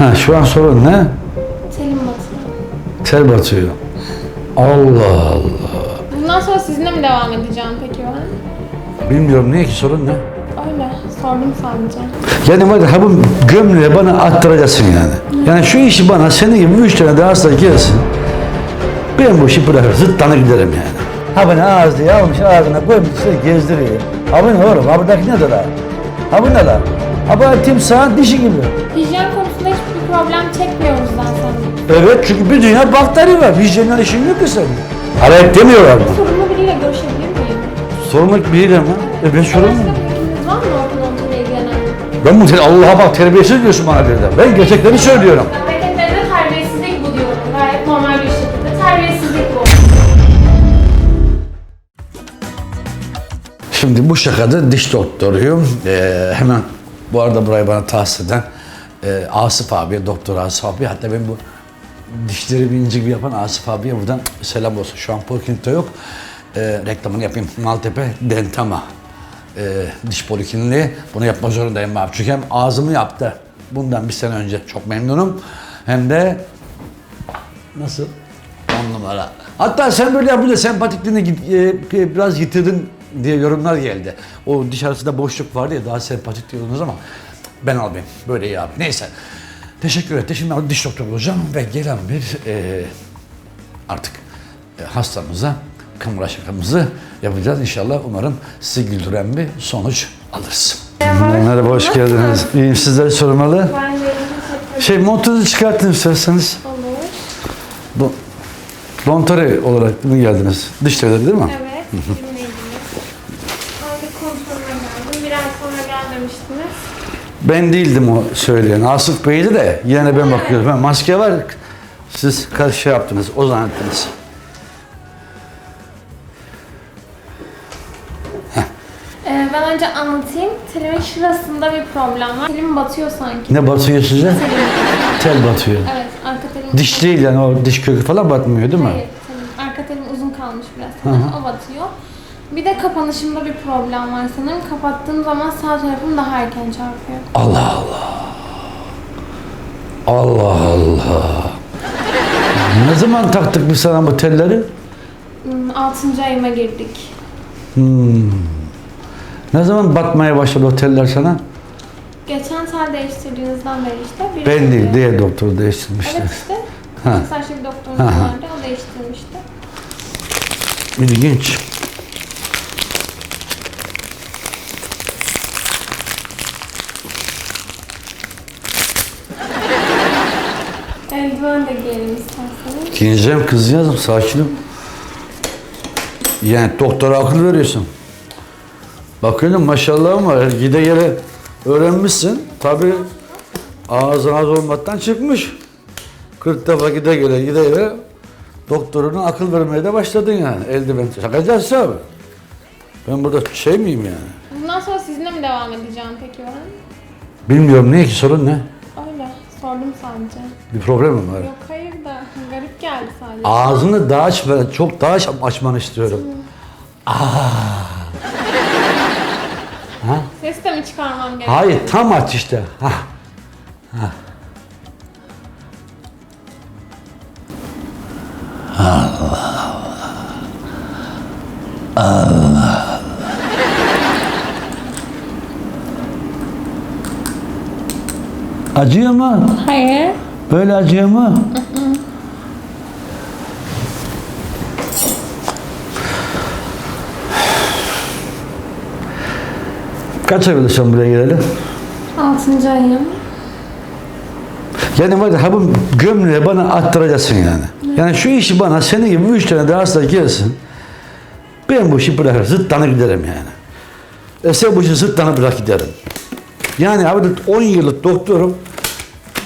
Ha şu an sorun ne? Telim batıyor. Tel batıyor. Allah Allah. Bundan sonra sizinle mi devam edeceğim peki ben? Bilmiyorum niye ki sorun ne? Öyle. Sordum sadece. Yani var ha bu gömleği bana attıracaksın yani. Yani şu işi bana senin gibi üç tane daha hasta gelsin. Ben bu işi bırakır, zıttana giderim yani. Ha ben ağız diye almış ağzına koymuş işte gezdiriyor. Ha bu ne oğlum? Ha buradaki ne la? Ha bu ne la? Ha bu timsahın dişi gibi. Problem çekmiyoruz zaten. Evet çünkü bir dünya bakteri var. Hijyenler işin yok ki senin. Arayıp demiyorlar mı? Sorumlu biriyle görüşebilir miyim? Sorumluluk biriyle mi? E ben sorumlu Başka bir var mı ortodontuyla ilgilenen? Ben bu Allah'a bak terbiyesiz diyorsun bana birden. Ben gerçekleri söylüyorum. Hareketlerinde terbiyesizlik bu diyorum. Gayet normal bir şekilde. Terbiyesizlik bu. Şimdi bu şakada diş doktoruyum. Ee, hemen bu arada burayı bana tahsis eden e, Asif abi, Doktor Asif abi. Hatta ben bu dişleri ince gibi yapan Asif abiye buradan selam olsun. Şu an Polkinik'te yok. Ee, reklamını yapayım. Maltepe Dentama e, diş polikliniği. Bunu yapmak zorundayım abi. Çünkü hem ağzımı yaptı bundan bir sene önce. Çok memnunum. Hem de Nasıl? On numara. Hatta sen böyle yapınca sempatikliğini git- e, biraz yitirdin diye yorumlar geldi. O diş arasında boşluk vardı ya daha sempatik diyordunuz ama ben almayayım. Böyle iyi abi. Neyse. Teşekkür ettim. Şimdi ben diş doktoru olacağım ve gelen bir e, artık e, hastamıza kamera şakamızı yapacağız. İnşallah umarım sizi güldüren bir sonuç alırız. Merhaba, hoş geldiniz. İyiyim, sizleri sormalı. Ben de teşekkür Şey montunuzu çıkartın isterseniz. Olur. Bu Dontore olarak mı geldiniz? Dış devlet değil mi? Evet. Sizinle ilgili. Önce kontrolüme geldim. Bir ay sonra gel demiştiniz. Ben değildim o söyleyen. Asif Bey'di de yine ben bakıyorum. Ben maske var. Siz karşı şey yaptınız. O zannettiniz. Ee, ben önce anlatayım. Telimin şurasında bir problem var. Telim batıyor sanki. Ne batıyor size? Telim. Tel batıyor. Evet, arka telim. Diş değil yani o diş kökü falan batmıyor değil mi? Hayır, telim. Arka telim uzun kalmış biraz. sanırım. O batıyor. Bir de kapanışımda bir problem var sanırım. Kapattığım zaman sağ tarafım daha erken çarpıyor. Allah Allah. Allah Allah. Ne zaman taktık biz sana bu telleri? Hmm, Altıncı ayıma girdik. Ne zaman batmaya başladı o teller sana? Geçen tel değiştirdiğinizden beri işte. Bir Ben değil, diğer doktor değiştirmişti. Evet işte. Ha. Saçlı bir doktorumuz Ha. vardı. O değiştirmişti. İlginç. Eldiven de giyelim isterseniz. Giyeceğim kız yazım sakinim. Yani doktora akıl veriyorsun. Bakıyorum maşallahım var. Gide gele öğrenmişsin. Tabi ağzın az olmaktan çıkmış. 40 defa gide gele gide gele doktoruna akıl vermeye de başladın yani. Eldiven takacağız abi. Ben burada şey miyim yani? Bundan sonra sizinle mi devam edeceğim peki ben? Bilmiyorum niye ki sorun ne? Öyle. Sordum sadece. Bir problem mi var? Yok hayır geldi sadece. Ağzını daha aç, çok daha aç, açmanı istiyorum. Ses de mi çıkarmam gerekiyor? Hayır tam aç işte. Hah. Acıyor mu? Hayır. Böyle acıyor mu? Kaç ay oldu sen buraya geleli? Altıncı ayım. Yani var ha bu gömleği bana attıracaksın yani. Yani şu işi bana senin gibi üç tane daha hasta gelsin. Ben bu işi bırakır, zıttana giderim yani. E sen bu işi zıttana bırak giderim. Yani abi 10 yıllık doktorum.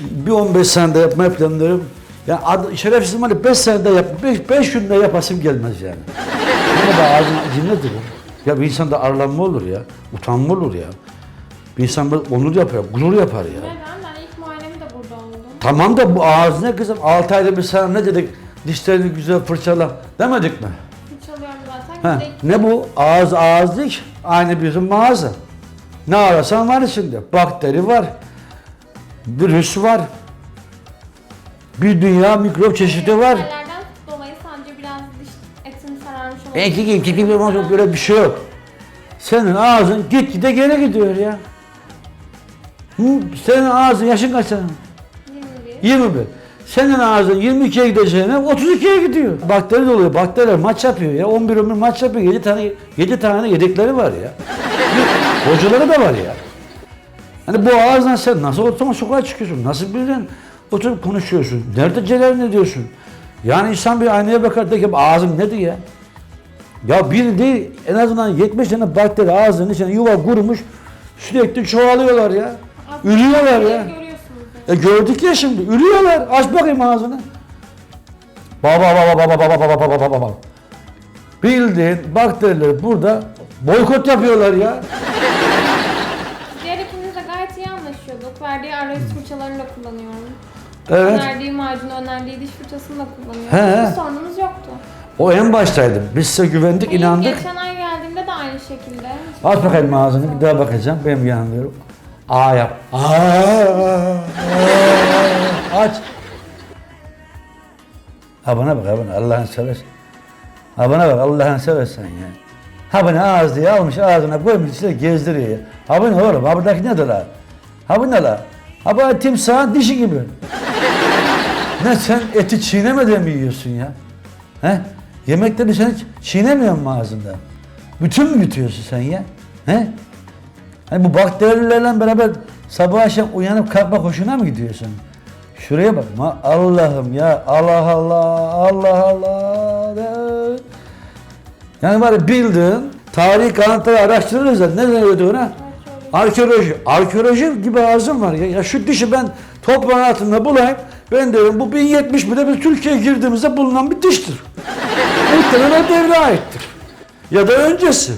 Bir 15 senede yapmaya planlarım. Yani ad, şerefsizim hani 5 senede yap, 5, 5 günde yapasım gelmez yani. Ama da ağzına cinnedir ya. Ya bir insanda arlanma olur ya. Utanma olur ya. Bir insan böyle onur yapar, gurur yapar ya. Neden? Ben ilk muayenemi de burada oldum. Tamam da bu ağız ne kızım? 6 ayda bir sana ne dedik? Dişlerini güzel fırçala demedik mi? Hiç alıyorum zaten. Ha, ne bu? Ağız ağız değil. Aynı bizim mağaza. Ne arasan var içinde. Bakteri var. Virüs var. Bir dünya mikrop çeşidi var. Belki gibi gibi bir böyle bir şey yok. Senin ağzın gitgide geri gidiyor ya. Hı? Senin ağzın yaşın kaç senin? 21. 21. Senin ağzın 22'ye gideceğine 32'ye gidiyor. Bakteri doluyor. Bakteriler maç yapıyor ya. 11 11 maç yapıyor. 7 tane 7 tane yedekleri var ya. Hocaları da var ya. Hani bu ağızdan sen nasıl ortama sokağa çıkıyorsun? Nasıl birden oturup konuşuyorsun? Nerede cereyan ediyorsun? Yani insan bir aynaya bakar der ki ağzım nedir ya? Ya bir değil en azından 70 tane bakteri ağzının içine yuva kurmuş sürekli çoğalıyorlar ya. Ürüyorlar ya. E gördük ya şimdi. Ürüyorlar. Aç bakayım ağzını. Baba baba baba baba baba baba baba baba. Bildiğin bakteriler burada boykot yapıyorlar ya. Diğer ikinizle gayet iyi anlaşıyorduk. Verdiği arayüz fırçalarını da kullanıyorum. Evet. Önerdiği macunu, önerdiği diş fırçasını da kullanıyorum. He. Bir sorunumuz yoktu. O en baştaydı. Biz size güvendik, İlk inandık. Geçen ay geldiğimde de aynı şekilde. Aç bakayım ağzını. Bir daha bakacağım. Benim yanılıyorum. Aa yap. Aa, aa, aç. Ha bana bak ha bana. Allah'ın seversen. Ha bana bak Allah'ın seversen ya. Ha bana ağız diye almış ağzına koymuş işte gezdiriyor ya. Ha bu ne oğlum? Ha buradaki nedir la? Ha bu ne la? Ha bu timsahın dişi gibi. ne sen eti çiğnemeden mi yiyorsun ya? He? Yemekleri sen çiğnemiyor musun ağzında? Bütün mü yutuyorsun sen ya? He? Hani bu bakterilerle beraber sabah akşam uyanıp kalkmak hoşuna mı gidiyorsun? Şuraya bak. Allah'ım ya. Allah Allah. Allah Allah. de. Yani var ya bildiğin tarihi kanıtları araştırırız da ne deniyordu ona? Arkeoloji. Arkeoloji gibi ağzım var ya. Ya şu dişi ben toprağın altında bulayım. Ben derim bu 1070 bile biz Türkiye'ye girdiğimizde bulunan bir diştir. Muhtemelen devre aittir. Ya da öncesi.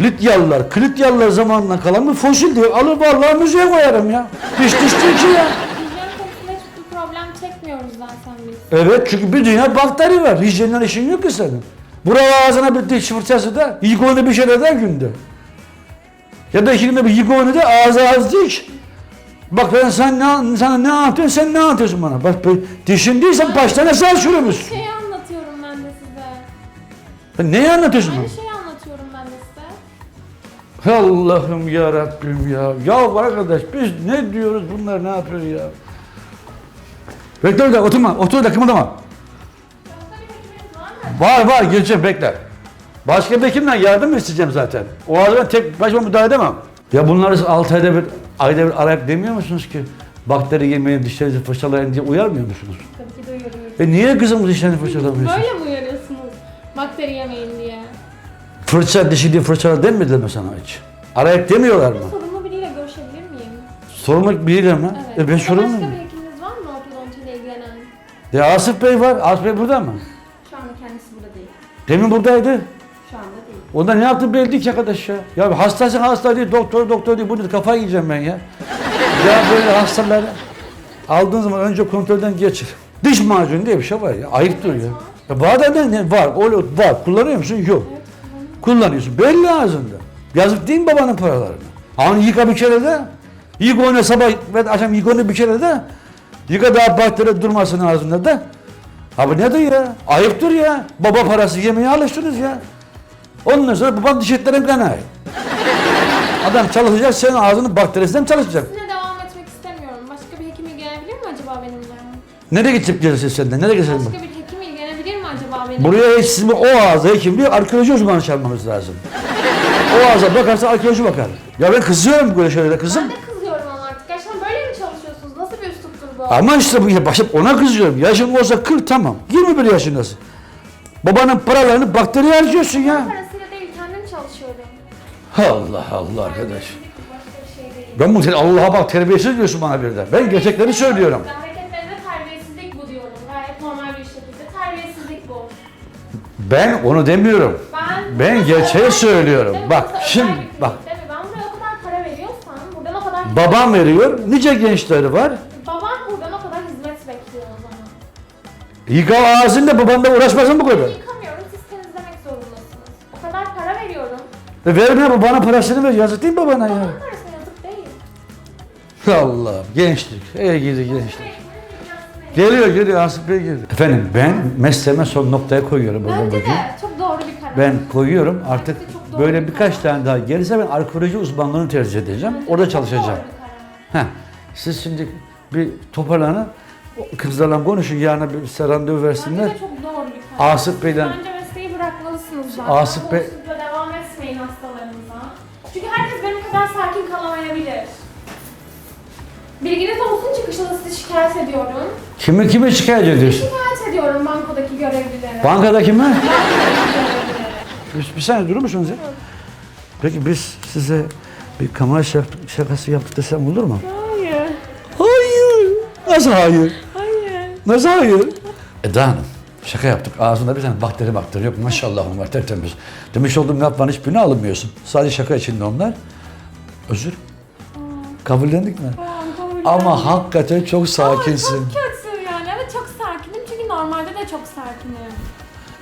Lityalılar, Klityalılar zamanından kalan bir fosil diyor. Alır vallahi müzeye koyarım ya. Diş diş ki ya. Hijyen konusunda hiçbir problem çekmiyoruz zaten biz. Evet çünkü bir dünya bakteri var. Hijyenden işin yok ki senin. Buraya ağzına bir diş fırçası da yıkonu bir şey eder günde. Ya da iki günde bir yıkonu da ağza az diş. Bak ben sen ne, sana ne anlatıyorum sen ne anlatıyorsun bana. Bak ben dişin değilsen baştan sen sürümüş. Şeyi Ben neyi anlatıyorsun? Aynı şeyi anlatıyorum ben de size. Allah'ım ya Rabbim ya. Ya arkadaş biz ne diyoruz bunlar ne yapıyor ya? Bekle orada oturma. Otur da kımıldama. Başka bir hekiminiz var mı? Var var geleceğim bekle. Başka bir hekimden yardım isteyeceğim zaten? O halde ben tek başıma müdahale edemem. Ya bunları 6 ayda bir, ayda bir arayıp demiyor musunuz ki? Bakteri yemeyin, dişlerinizi fırçalayın diye uyarmıyor musunuz? Tabii ki de uyarıyoruz. E niye kızım dişlerini fırçalamıyorsun? Böyle mi? Bakteri yemeyin diye. Fırça dişi diye fırçala demediler mi sana hiç? Arayıp demiyorlar mı? Sorumlu biriyle görüşebilir miyim? Sormak biriyle mi? Evet. E ben Ya da sorumlu Başka muyum? bir hekiminiz var mı ortodontiyle ilgilenen? Ya Asif Bey var. Asif Bey burada mı? Şu anda kendisi burada değil. Demin buradaydı. Şu anda değil. Onda ne yaptı belli değil ki arkadaş ya. Ya hastası hasta değil, doktor doktor değil. Bunu kafayı yiyeceğim ben ya. ya böyle hastaları aldığın zaman önce kontrolden geçir. Diş macunu diye bir şey var ya. Ayıptır ya. Ya var da ne, ne var? Öyle var. Kullanıyor musun? Yok. Kullanıyorsun. Belli ağzında. Yazık değil mi babanın paralarını? Hani yıka bir kere de. Yıka onu sabah ve akşam yıka onu bir kere de. Yıka daha bakteri durmasın ağzında da. Abi nedir ya? Ayıptır ya. Baba parası yemeye alıştınız ya. Ondan sonra baban diş etlerin kanay. Adam çalışacak, senin ağzının bakterisinden çalışacak. Sizinle devam etmek istemiyorum. Başka bir hekim ilgilenebilir mi acaba benimle? Nereye gidip gelirsin senden? Nereye gideceksin? Başka bir benimle? Buraya hiç sizin o ağza hekim bir arkeoloji uzmanı çağırmamız lazım. O ağza bakarsa arkeoloji bakar. Ya ben kızıyorum böyle şeylere kızım. Ben de kızıyorum ama artık. Gerçekten böyle mi çalışıyorsunuz? Nasıl bir üsluptur bu? Ama işte bu ya başım ona kızıyorum. Yaşın olsa 40 tamam. 21 yaşındasın. Babanın paralarını bakteriye harcıyorsun ya. Parasıyla değil kendim çalışıyorum. Allah Allah arkadaş. Bu, şey. Ben bunu Allah'a bak terbiyesiz diyorsun bana birden. Ben gerçekleri söylüyorum. Ben onu demiyorum. Ben, Ben gerçeği söylüyorum. klinik, Bak, şimdi, bak. mi? Ben buraya o kadar para veriyorsam buradan o kadar... Babam veriyor. Nice gençleri var. Babam buradan o kadar hizmet bekliyor o zaman. Yıka ağzında babanla uğraşmasın bu kadar. Yıkamıyorum siz temizlemek zorundasınız. O kadar para veriyorum. E verme babana parasını ver. Yazık değil mi babana ya? Babamın parası yazık değil. Allah gençlik. Ey gidi gençlik. Geliyor geliyor Asif Bey geliyor. Efendim ben mesleğime son noktaya koyuyorum burada Bence bugün. de çok doğru bir karar. Ben koyuyorum artık böyle bir birkaç tane daha gelirse ben arkeoloji uzmanlığını tercih edeceğim. Bence Orada çok çalışacağım. doğru bir karar. Heh. Siz şimdi bir toparlanın. Kızlarla konuşun yarına bir size randevu versinler. Bence de çok doğru bir karar. Asif Bey'den Bence mesleği bırakmalısınız zaten. Asif Bey- usulda devam etmeyin hastalarınıza. Çünkü herkes benim kadar sakin kalamayabilir. Bilginiz olsun çıkışta da sizi şikayet ediyorum. kimi kime şikayet ediyorsun? Şikayet ediyorum bankodaki görevlilere. Bankadaki mi? Bir, bir saniye durur musunuz ya? Peki biz size bir kamera şak- şakası yaptık desem olur mu? Hayır. Hayır. Nasıl hayır? Hayır. Nasıl hayır? Eda Hanım, şaka yaptık. Ağzında bir tane bakteri bakteri yok. Maşallah var tertemiz. Demiş olduğum yapmanın hiçbirini alınmıyorsun. Sadece şaka içinde onlar. Özür. Kabullendik mi? Ama hakikaten çok sakinsin. Çok kötü yani. Evet çok sakinim çünkü normalde de çok sakinim.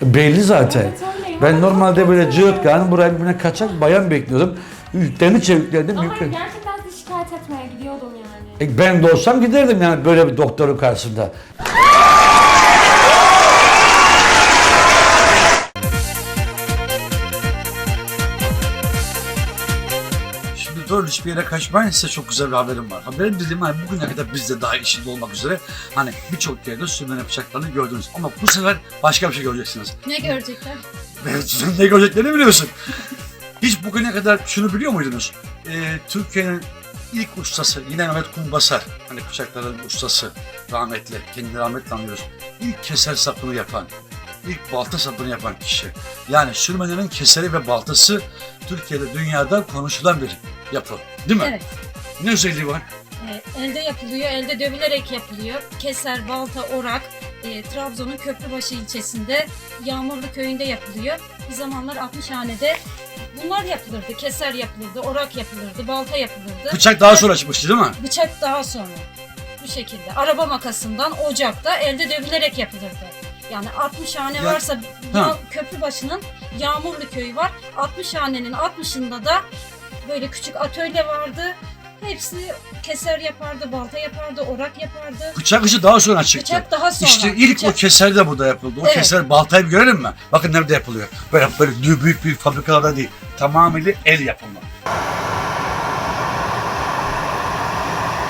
Belli zaten. Evet, öyleyim. Ben Ama normalde çok böyle kötü. cıvıtkan, buraya bir kaçak bayan bekliyordum. Yüklerini çevikledim. Ama Yükle... gerçekten sizi şikayet etmeye gidiyordum yani. E, ben de olsam giderdim yani böyle bir doktorun karşısında. Doğru hiçbir yere kaçmayın size çok güzel bir haberim var. Haberim dediğim hani bugüne kadar biz de daha içinde olmak üzere hani birçok yerde sürmene bıçaklarını gördünüz. Ama bu sefer başka bir şey göreceksiniz. Ne görecekler? Ne göreceklerini biliyorsun. Hiç bugüne kadar şunu biliyor muydunuz? Ee, Türkiye'nin ilk ustası yine Mehmet Kumbasar. Hani bıçakların ustası rahmetli. Kendini rahmetle anlıyoruz. İlk keser sapını yapan, ilk balta sapını yapan kişi. Yani sürmelerin keseri ve baltası Türkiye'de dünyada konuşulan bir yapı. Değil mi? Evet. Ne özelliği var? E, elde yapılıyor, elde dövülerek yapılıyor. Keser, balta, orak, e, Trabzon'un Köprübaşı ilçesinde Yağmurlu köyünde yapılıyor. Bir zamanlar 60 hanede bunlar yapılırdı. Keser yapılırdı, orak yapılırdı, balta yapılırdı. Bıçak daha sonra çıkmıştı değil mi? Bıçak daha sonra. Bu şekilde. Araba makasından ocakta elde dövülerek yapılırdı. Yani 60 hane Ya- varsa Ha. ya, Köprübaşı'nın Yağmurlu köyü var. 60 hanenin 60'ında da böyle küçük atölye vardı. Hepsi keser yapardı, balta yapardı, orak yapardı. Bıçak işi daha sonra çıktı. Bıçak daha sonra. İşte ilk Bıçak- o keser de burada yapıldı. O Evet. keser baltayı bir görelim mi? Bakın nerede yapılıyor. Böyle böyle büyük büyük, büyük fabrikalarda değil. Tamamıyla el yapımı.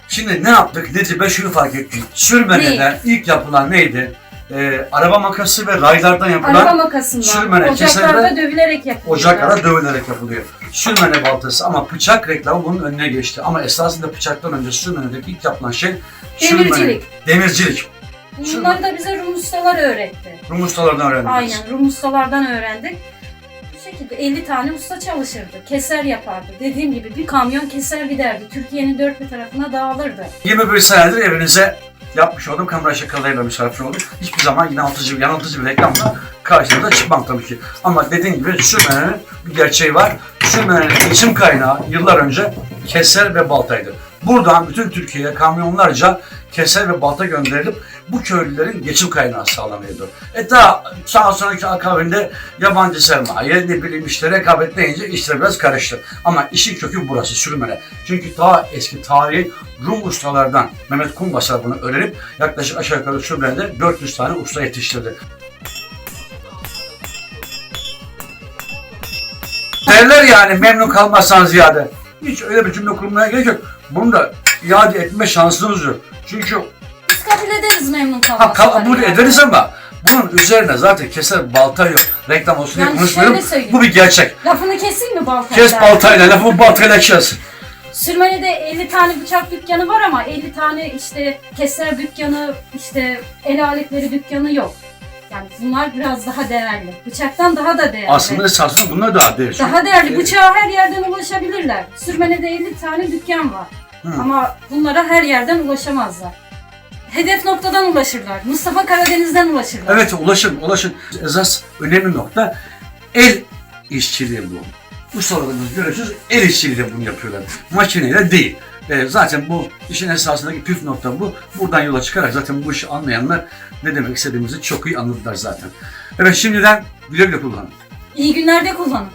Şimdi ne yaptık? Nece ben şunu fark ettim. Sürmeneden ilk yapılan neydi? Ee, araba makası ve raylardan yapılan makasından, sürmene, ocaklarda keserle- dövülerek yapılıyor. ocaklara dövülerek yapılıyor. Sürmene baltası ama bıçak reklamı bunun önüne geçti. Ama esasında bıçaktan önce sürmenedeki ilk yapılan şey sürmene- Demircilik. Demircilik. Bunları da bize Rum ustalar öğretti. Rum ustalardan öğrendik. Aynen Rum ustalardan öğrendik. Bu şekilde 50 tane usta çalışırdı. Keser yapardı. Dediğim gibi bir kamyon keser giderdi. Türkiye'nin dört bir tarafına dağılırdı. 21 senedir evinize yapmış olduğum kamera şakalarıyla misafir oldum. Hiçbir zaman yanıltıcı, yanıltıcı bir reklamla karşınıza çıkmam tabii ki. Ama dediğim gibi sürmenenin bir gerçeği var. Sürmenenin geçim kaynağı yıllar önce keser ve baltaydı. Buradan bütün Türkiye'ye kamyonlarca keser ve balta gönderilip bu köylülerin geçim kaynağı sağlanıyordu. E daha sağ sonraki akabinde yabancı sermaye, ne bileyim işte rekabet deyince işler biraz karıştı. Ama işin kökü burası sürmene. Çünkü daha eski tarihi Rum ustalardan Mehmet Kumbasar bunu öğrenip yaklaşık aşağı yukarı sürmenede 400 tane usta yetiştirdi. Derler yani memnun kalmazsan ziyade. Hiç öyle bir cümle kurmaya gerek yok. Bunu da iade etme şansınız yok. Çünkü Biz kabul ederiz memnun Ha, kalmasalar. kabul yani. ederiz ama bunun üzerine zaten keser balta yok. Reklam olsun diye Yani konuşmuyorum. Bu bir gerçek. Lafını keseyim mi baltayla? Kes baltayla, lafımı baltayla kes. Sürmeli'de 50 tane bıçak dükkanı var ama 50 tane işte keser dükkanı, işte el aletleri dükkanı yok. Yani bunlar biraz daha değerli. Bıçaktan daha da değerli. Aslında esasında bunlar daha değişik. Daha değerli. Bıçağa her yerden ulaşabilirler. Sürmeli'de 50 tane dükkan var. Hı. Ama bunlara her yerden ulaşamazlar. Hedef noktadan ulaşırlar. Mustafa Karadeniz'den ulaşırlar. Evet ulaşın, ulaşın. Esas önemli nokta el işçiliği bu. Ustalarımız görüyorsunuz el işçiliğiyle bunu yapıyorlar. Makineyle değil. E, zaten bu işin esasındaki püf nokta bu. Buradan yola çıkarak zaten bu işi anlayanlar ne demek istediğimizi çok iyi anladılar zaten. Evet şimdiden güle güle kullanın. İyi günlerde kullanın.